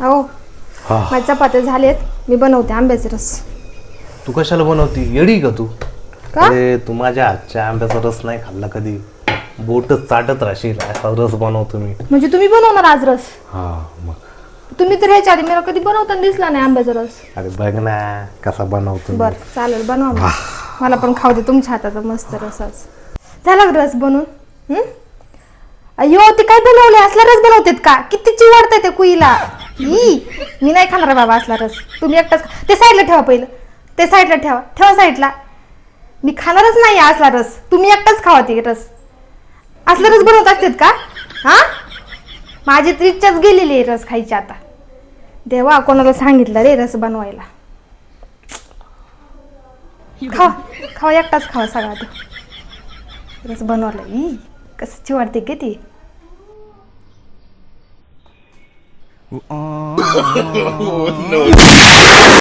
हो हा. माझ्या चपात्या झालेत मी बनवते आंब्याचे रस. तू कशाला बनवती? येडी का तू? का? अरे तू माझ्या हातच्या आंब्याचा रस नाही खाल्ला कधी. बोटच चाटत राहशील असा रस बनवतो मी. म्हणजे तुम्ही बनवणार आज रस? हा मग. तुम्ही तर ह्याच्या आधी मला कधी बनवताना दिसला नाही आंब्याचा रस. अरे बघ ना कसा बनवतो मी. बर चालेल बनवा मग. मला पण खाऊ दे तुमच्या हाताचा मस्त रसाच. झाला का रस बनवून हं? अय्यो ते काय बनवले असला रस बनवतात का? किती चिवडताय ते कुईला. ई मी नाही खाणार बाबा असला रस. तुम्ही एकटाच खा. ते साईडला ठेवा पहिलं. ते साईडला ठेवा. ठेवा साईडला मी खाणारच नाही असला रस. तुम्ही एकटाच खावा ते रस. असला रस बनवत असतात का? हा? माझी तर इच्छाच गेलेली आहे रस खायची आता. देवा कोणाला सांगितलं रे रस बनवायला? खावा. खावा एकटाच खावा सगळा ते. रस बनवला. ई कसं वाटते की ती